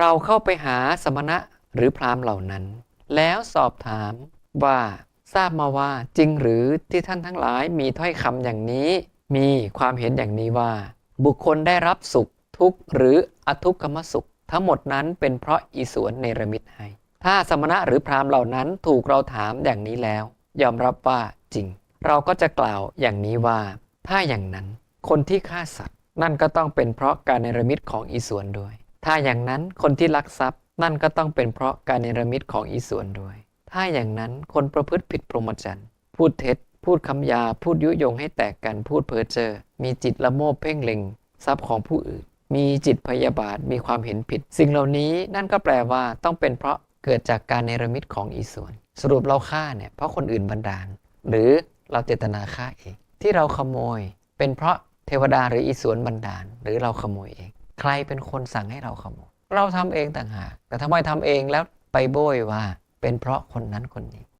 เราเข้าไปหาสมณะหรือพราหมณ์เหล่านั้น แล้วสอบถามว่าทราบมาว่าจริงหรือที่ท่านทั้งหลายมีถ้อยคำอย่างนี้ มีความเห็นอย่างนี้ว่า บุคคลได้รับสุขทุกข์หรืออทุกขมสุข ทั้งหมดนั้นเป็นเพราะอีสวนเนรมิตให้ ถ้าสมณะหรือพราหมณ์เหล่านั้นถูกเราถามอย่างนี้แล้ว ยอมรับว่าจริง เราก็จะกล่าวอย่างนี้ว่า ถ้าอย่างนั้น คนที่ฆ่าสัตว์ นั่นก็ต้องเป็นเพราะการเนรมิตของอีสวนด้วย ถ้าอย่างนั้นคนที่ลักทรัพย์นั่นก็ต้องเป็นเพราะการเนรมิตของอีสวนด้วย ถ้าอย่างนั้นคนประพฤติผิดพรหมจรรย์ พูดเท็จ พูดคำยา พูดยุยงให้แตกกัน พูดเพ้อเจ้อ มีจิตละโมบเพ่งเล็ง ทรัพย์ของผู้อื่น มีจิตพยาบาท มีความเห็นผิด สิ่งเหล่านี้นั่นก็แปลว่าต้องเป็นเพราะเกิดจากการเนรมิตของอีส่วน สรุปเราฆ่าเนี่ยเพราะคนอื่นบันดาล หรือเราเจตนาฆ่าเอง ที่เราขโมย เป็นเพราะเทวดาหรืออีส่วนบันดาล หรือเราขโมยเอง ใครเป็นคนสั่งให้เราขโมยเราทำเองต่างหากแต่ทำไมทำเองแล้วไปโบยว่าเป็นเพราะคนนั้นคนนี้